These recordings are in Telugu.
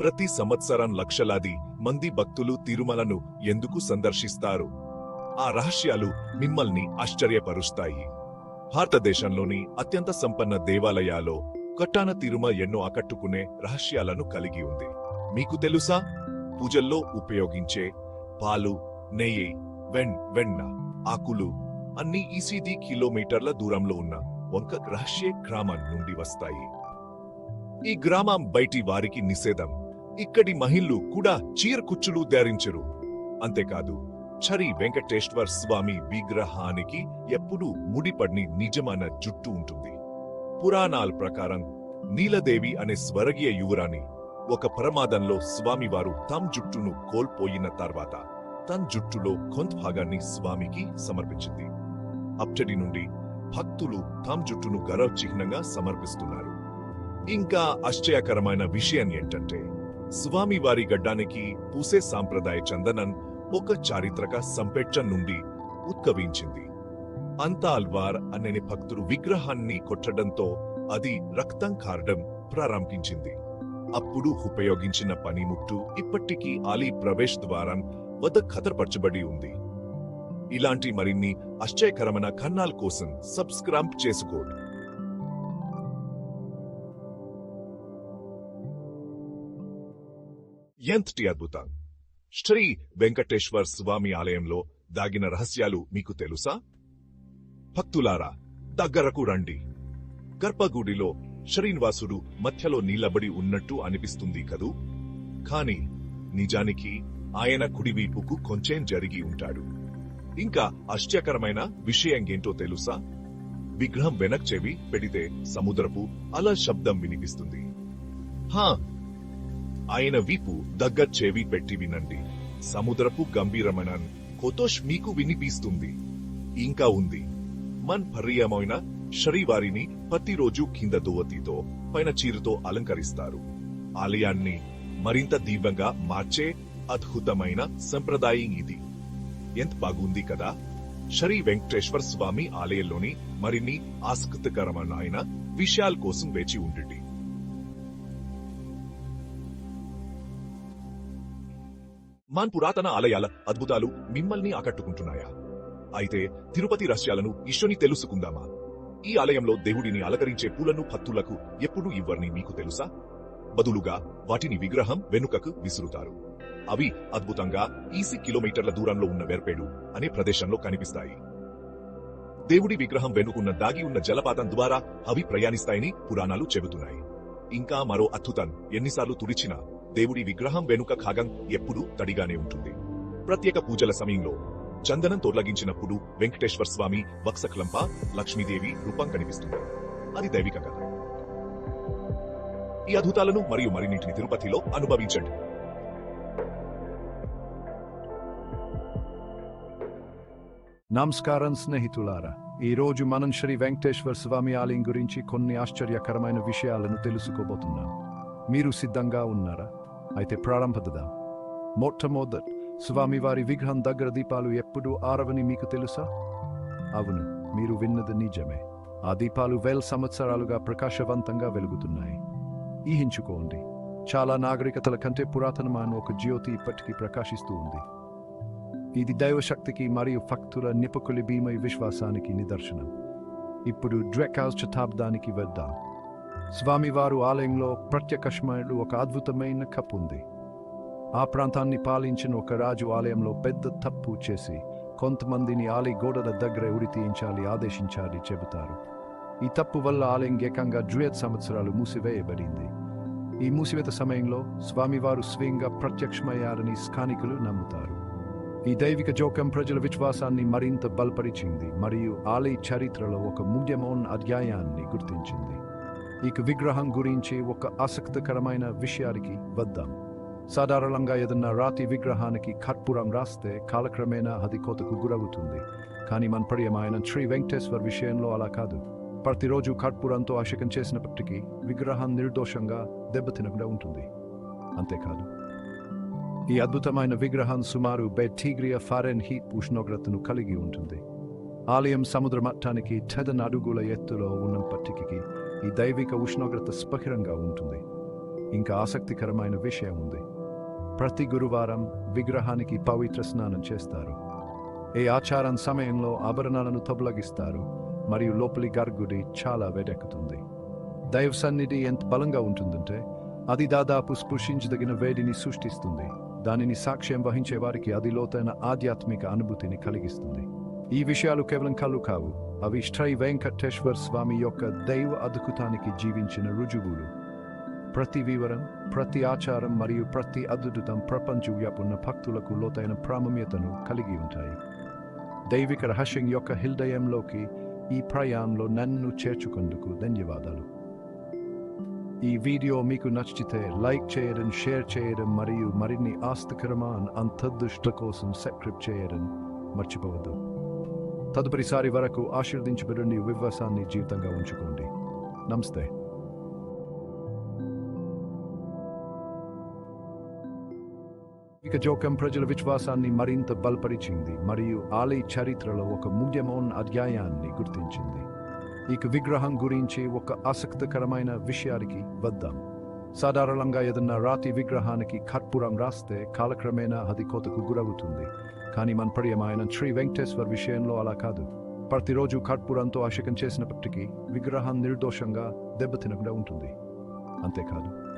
ప్రతి సంవత్సరం లక్షలాది మంది భక్తులు తిరుమలను ఎందుకు సందర్శిస్తారు? ఆ రహస్యాలు మిమ్మల్ని ఆశ్చర్యపరుస్తాయి. భారతదేశంలోని అత్యంత సంపన్న దేవాలయాల్లో కట్టాన తిరుమ ఎన్నో ఆకట్టుకునే రహస్యాలను కలిగి ఉంది. మీకు తెలుసా? పూజల్లో ఉపయోగించే పాలు నెయ్యి వెన్ వెన్న ఆకులు అన్ని ఈసీది కిలోమీటర్ల దూరంలో ఉన్న వంక రహస్య గ్రామం నుండి వస్తాయి. ఈ గ్రామం బయటి వారికి నిషేధం. ఇక్కడి మహిళలు కూడా చీరకుచ్చులు ధరించరు. అంతేకాదు చరి వెంకటేశ్వర స్వామి విగ్రహానికి ఎప్పుడూ ముడిపడిని నిజమైన జుట్టు ఉంటుంది. పురాణాల ప్రకారం నీలదేవి అనే స్వర్గీయ యువరాణి ఒక ప్రమాదంలో స్వామివారు తమ జుట్టును కోల్పోయిన తర్వాత తన జుట్టులో కొంత భాగాన్ని స్వామికి సమర్పించింది. అప్పటి నుండి భక్తులు తమ జుట్టును గౌరవ చిహ్నంగా సమర్పిస్తున్నారు. ఇంకా ఆశ్చర్యకరమైన విషయం ఏంటంటే స్వామివారి గడ్డానికి పూసే సాంప్రదాయ చందనం ఒక చారిత్రక సంపెట్ట నుండి ఉద్భవించింది. అంతాల్వార్ అనే భక్తుడు విగ్రహాన్ని కొట్టడంతో అది రక్తం కారడం ప్రారంభించింది. అప్పుడు ఉపయోగించిన పనిముట్టు ఇప్పటికీ ఆలీ ప్రవేశ్ ద్వారం వద్ద ఖతరపరచబడి ఉంది. ఇలాంటి మరిన్ని ఆశ్చర్యకరమైన కన్నాల కోసం సబ్స్క్రైబ్ చేసుకోండి. ఎంతటి అద్భుతం శ్రీ వెంకటేశ్వర స్వామి ఆలయంలో దాగిన రహస్యాలు మీకు తెలుసా? భక్తులారా దగ్గరకు రండి. గర్భగుడిలో శ్రీనివాసుడు మధ్యలో నిలబడి ఉన్నట్టు అనిపిస్తుంది కదూ? కాని నిజానికి ఆయన కుడివీపుకు కొంచెం జరిగి ఉంటాడు. ఇంకా ఆశ్చర్యకరమైన విషయం ఏంటో తెలుసా? విగ్రహం వెనక్ చెవి పెడితే సముద్రపు అల శబ్దం వినిపిస్తుంది. హా ఆయన వీపు దగ్గర చెవి పెట్టి వినండి. సముద్రపు గంభీరమైన కోతోష్ మీకు వినిపిస్తుంది. ఇంకా ఉంది. మన్ పర్యమైన శరీవారిని ప్రతిరోజు కింద దువతితో పైన చీరుతో అలంకరిస్తారు. ఆలయాన్ని మరింత దీవంగా మార్చే అద్భుతమైన సంప్రదాయం ఇది. ఎంత బాగుంది కదా! శ్రీ వెంకటేశ్వర స్వామి ఆలయంలోని మరిన్ని ఆసక్తికరమైన విషయాల కోసం వేచి ఉండండి. మాన్ పురాతన ఆలయాల అద్భుతాలు మిమ్మల్ని ఆకట్టుకుంటున్నాయా? అయితే తిరుపతి రహస్యాలను ఇష్యుని తెలుసుకుందామా? ఈ ఆలయంలో దేవుడిని అలంకరించే పూలను భక్తులకు ఎప్పుడు ఇవ్వరని మీకు తెలుసా? బదులుగా వాటిని విగ్రహం వెనుకకు విసురుతారు. అవి అద్భుతంగా ఈసి కిలోమీటర్ల దూరంలో ఉన్న వెర్పేడు అనే ప్రదేశంలో కనిపిస్తాయి. దేవుడి విగ్రహం వెనుకున్న దాగి ఉన్న జలపాతం ద్వారా అవి ప్రయాణిస్తాయని పురాణాలు చెబుతున్నాయి. ఇంకా మరో అద్భుతం ఎన్నిసార్లు తుడిచినా దేవుడి విగ్రహం వెనుక ఖాగం ఎప్పుడూ తడిగానే ఉంటుంది. ప్రత్యేక పూజల సమయంలో చందనం తొలగించినప్పుడు వెంకటేశ్వర స్వామి వక్సక్లంప లక్ష్మీదేవి రూపం కనిపిస్తుంది. అది దైవిక కథ. ఈ అద్భుతాలను మరియు మరిన్నింటిని తిరుపతిలో అనుభవించండి. నమస్కారం స్నేహితులారా. ఈ రోజు మనం శ్రీ వెంకటేశ్వర స్వామి ఆలయం గురించి కొన్ని ఆశ్చర్యకరమైన విషయాలను తెలుసుకోబోతున్నాం. మీరు సిద్ధంగా ఉన్నారా? అయితే ప్రారంభిద్దాం మొట్టమొదట్ స్వామివారి విగ్రహం దగ్గర దీపాలు ఎప్పుడూ ఆరవని మీకు తెలుసా? అవును మీరు విన్నది నిజమే. ఆ దీపాలు వేల సంవత్సరాలుగా ప్రకాశవంతంగా వెలుగుతున్నాయి. ఈహించుకోండి చాలా నాగరికతల కంటే పురాతనమైన ఒక జ్యోతి ఇప్పటికీ ప్రకాశిస్తూ ఉంది. ఇది దైవశక్తికి మరియు భక్తుల నిపుకులి భీమై విశ్వాసానికి నిదర్శనం. ఇప్పుడు డ్రెకాజ్ శతాబ్దానికి వెళ్దాం. స్వామివారు ఆలయంలో ప్రత్యక్షమైన ఒక అద్భుతమైన కప్ ఉంది. ఆ ప్రాంతాన్ని పాలించిన ఒక రాజు ఆలయంలో పెద్ద తప్పు చేసి కొంతమందిని ఆలయ గోడల దగ్గర ఉరి తీయించాలి ఆదేశించాలి చెబుతారు. ఈ తప్పు వల్ల ఆలయం ఏకంగా ద్వేత్ సంవత్సరాలు మూసివేయబడింది. ఈ మూసివేత సమయంలో స్వామివారు స్వయంగా ప్రత్యక్షమయ్యారని స్థానికులు నమ్ముతారు. ఈ దైవిక జోకం ప్రజల విశ్వాసాన్ని మరింత బలపరిచింది మరియు ఆలయ చరిత్రలో ఒక ముఖ్యమైన అధ్యాయాన్ని గుర్తించింది. ఇక విగ్రహం గురించి ఒక ఆసక్తికరమైన విషయానికి వద్దాం. సాధారణంగా ఏదన్నా రాతి విగ్రహానికి కర్పూరం రాస్తే కాలక్రమేణా అది కోతకు గురవుతుంది. కానీ మన ప్రియమైన శ్రీ వెంకటేశ్వర్ విషయంలో అలా కాదు. ప్రతిరోజు కర్పూరంతో అశకం చేసినప్పటికీ విగ్రహం నిర్దోషంగా దెబ్బతినకుండా ఉంటుంది. అంతేకాదు ఈ అద్భుతమైన విగ్రహం సుమారు బెట్టిగ్రియా ఫారెన్ హీట్ ఉష్ణోగ్రతను కలిగి ఉంటుంది. ఆలయం సముద్ర మట్టానికి తెదన అడుగుల ఎత్తులో ఉన్నప్పటికీ ఈ దైవిక ఉష్ణోగ్రత స్పహిరంగా ఉంటుంది. ఇంకా ఆసక్తికరమైన విషయం ఉంది. ప్రతి గురువారం విగ్రహానికి పవిత్ర స్నానం చేస్తారు. ఈ ఆచారం సమయంలో ఆభరణాలను తొలగిస్తారు మరియు లోపలి గర్గుడి చాలా వేడెక్కుతుంది. దైవ సన్నిధి ఎంత బలంగా ఉంటుందంటే అది దాదాపు స్పృశించదగిన వేడిని సృష్టిస్తుంది. దానిని సాక్ష్యం వహించే వారికి అది లోతైన ఆధ్యాత్మిక అనుభూతిని కలిగిస్తుంది. ఈ విషయాలు కేవలం కళ్ళు కావు. అవి శ్రీ వెంకటేశ్వర్ స్వామి యొక్క దైవ అద్భుతానికి జీవించిన రుజువులు. ప్రతి వివరం ప్రతి ఆచారం మరియు ప్రతి అద్భుతం ప్రపంచవ్యాపున్న భక్తులకు లోతైన ప్రాముఖ్యతను కలిగి ఉంటాయి. దైవిక రహస్యం యొక్క హృదయంలోకి ఈ ప్రయాణంలో నన్ను చేర్చుకుందుకు ధన్యవాదాలు. ఈ వీడియో మీకు నచ్చితే లైక్ చేయడం షేర్ చేయడం మరియు మరిన్ని ఆస్తికరమాన్ అంతర్దృష్ట కోసం సబ్స్క్రైబ్ చేయడం మర్చిపోవద్దు. తదుపరిసారి వరకు ఆశీర్దించబడిన విశ్వాసాన్ని జీవితంగా ఉంచుకోండి. నమస్తే. ఇక జోకం ప్రజల విశ్వాసాన్ని మరింత బలపరిచింది మరియు ఆలయ చరిత్రలో ఒక ముఖ్యమైన అధ్యాయాన్ని గుర్తించింది. ఇక విగ్రహం గురించి ఒక ఆసక్తికరమైన విషయానికి వద్దాం. సాధారణంగా ఏదన్నా రాతి విగ్రహానికి కర్పూరం రాస్తే కాలక్రమేణా అది కోతకు గురవుతుంది. కానీ మన ప్రియమైన శ్రీ వెంకటేశ్వర విషయంలో అలా కాదు. ప్రతిరోజు కర్పూరంతో అశకం చేసినప్పటికీ విగ్రహం నిర్దోషంగా దెబ్బతినకుండా ఉంటుంది. అంతేకాదు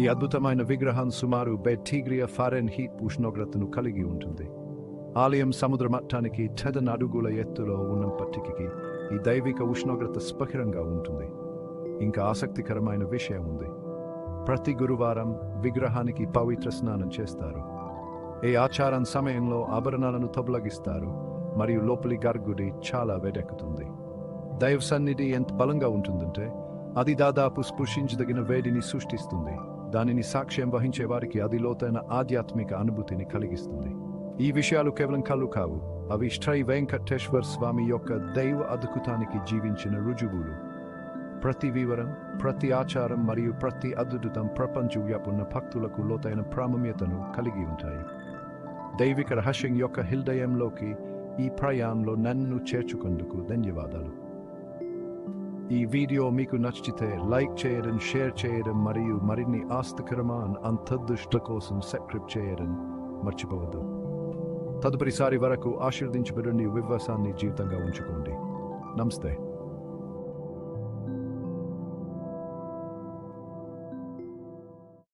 ఈ అద్భుతమైన విగ్రహం సుమారు బెట్టిగ్రియా ఫారెన్ హీట్ ఉష్ణోగ్రతను కలిగి ఉంటుంది. ఆలయం సముద్ర మట్టానికి చదన అడుగుల ఎత్తులో ఉన్నప్పటికీ ఈ దైవిక ఉష్ణోగ్రత స్పహిరంగా ఉంటుంది. ఇంకా ఆసక్తికరమైన విషయం ఉంది. ప్రతి గురువారం విగ్రహానికి పవిత్ర స్నానం చేస్తారు. ఈ ఆచారం సమయంలో ఆభరణాలను తొలగిస్తారు మరియు లోపలి గర్గుడి చాలా వేడెక్కుతుంది. దైవ సన్నిధి ఎంత బలంగా ఉంటుందంటే అది దాదాపు స్పృశించదగిన వేడిని సృష్టిస్తుంది. దానిని సాక్ష్యం వహించే వారికి అది లోతైన ఆధ్యాత్మిక అనుభూతిని కలిగిస్తుంది. ఈ విషయాలు కేవలం కళ్ళు కావు. అవి శ్రీ వెంకటేశ్వర స్వామి యొక్క దైవ అద్భుతానికి జీవించిన రుజువులు. ప్రతి వివరం ప్రతి ఆచారం మరియు ప్రతి అద్భుతం ప్రపంచవ్యాపున్న భక్తులకు లోతైన ప్రాముఖ్యతను కలిగి ఉంటాయి. దైవిక రహస్యం యొక్క హృదయంలోకి ఈ ప్రయాణంలో నన్ను చేర్చుకుందుకు ధన్యవాదాలు. ఈ వీడియో మీకు నచ్చితే లైక్ చేయడం షేర్ చేయడం మరియు మరిన్ని ఆస్తికరమాన్ అంతర్దృష్ట కోసం సబ్స్క్రైబ్ చేయడం మర్చిపోవద్దు. తదుపరిసారి వరకు ఆశీర్దించబడి ఈ విశ్వాసాన్ని జీవితంగా ఉంచుకోండి. నమస్తే.